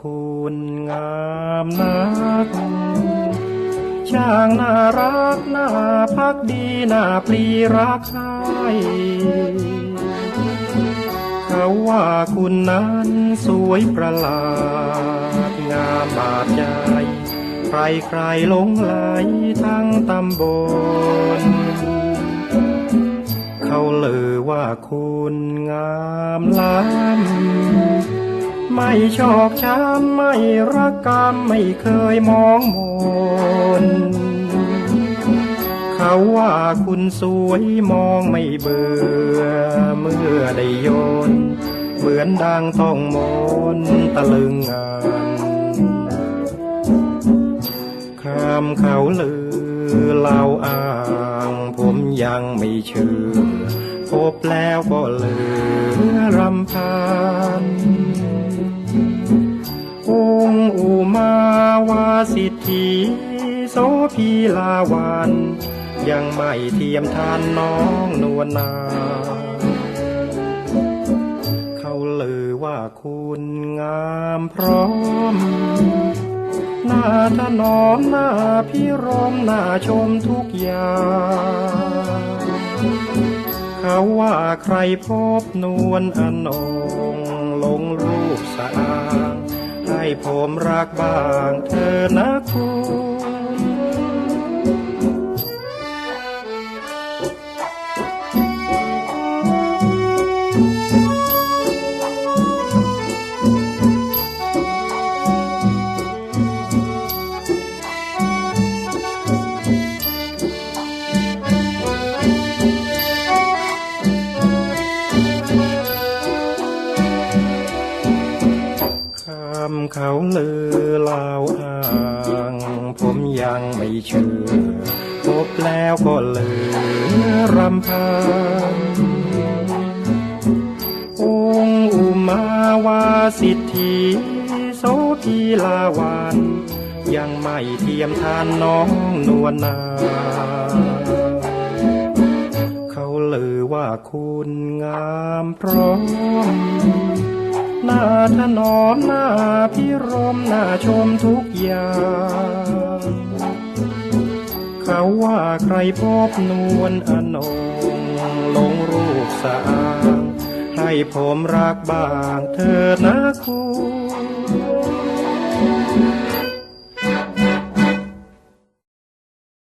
คุณงามนัก ช่างน่ารักน่าพักดีน่าปลีรักใครเขาว่าคุณนั้นสวยประหลาด งามบาดใจ ใครใครหลงไหลทั้งตำบล เขาเลือว่าคุณงามล้ำ ไม่ชอกช้ำไม่รักกรรมไม่เคยมองมนเขาว่าคุณสวยมองไม่เบื่อเมื่อได้โยน เหมือนดังต้องมนตะลึงงานคำเขาลือเล่าอ้างผมยังไม่เชื่อพบแล้วก็เหลือรำพัน สิทธิโสพีลาวันยังไม่เทียมทานน้องนวลนา เขาเลือว่าคุณงามพร้อม หน้าถนอมหน้าพิรมหน้าชมทุกอย่าง เขาว่าใครพบนวลอนงลงรูปสะอางให้ ผมรักบ้างเธอนะคุณำเขาลือเล่าอ้าง ผมยังไม่เชื่อ พบแล้วก็เลือรำพันองค์อุมาวาสิทธิโสพีลาวันยังไม่เทียมทานน้องนวลนา เขาลือว่าคุณงามพร้อม ถนอมหน้าพิรมหน้าชมทุกอย่าง เขาว่าใครพบนวลอนงลงรูปสะอาง ให้ผมรักบ้างเธอนะคุณ